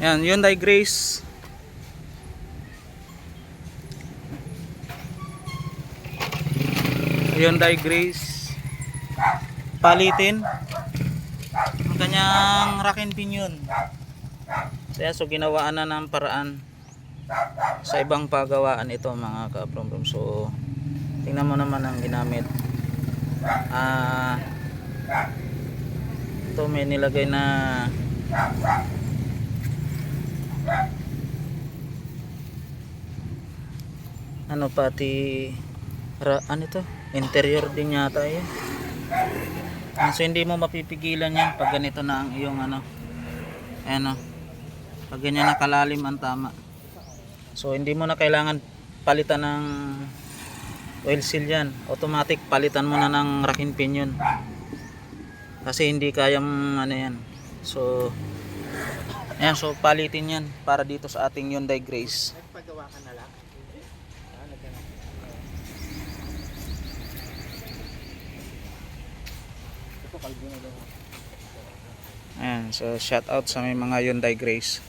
Yan, Hyundai Grace. Hyundai Grace. Palitin. Ang kanyang rack and pinion. Kaya so ginawaan na ng paraan sa ibang pagawaan ito mga ka-from So tingnan mo naman ang ginamit. Ah ito may nilagay na ano pati ra, ano to? Interior din yata yun. Ah, so hindi mo mapipigilan yan pag ganito na ang iyong ano ano pag ganyan na kalalim ang tama. So hindi mo na kailangan palitan ng oil seal yan. Automatic palitan mo na ng rack and pinion kasi hindi kayang ano yan. So ayan so palitin yan para dito sa ating Hyundai Grace. Nagpagawa ka na lang. Ah, nagganap. Ito kalbo na daw. Ayan so shout out sa may mga Hyundai Grace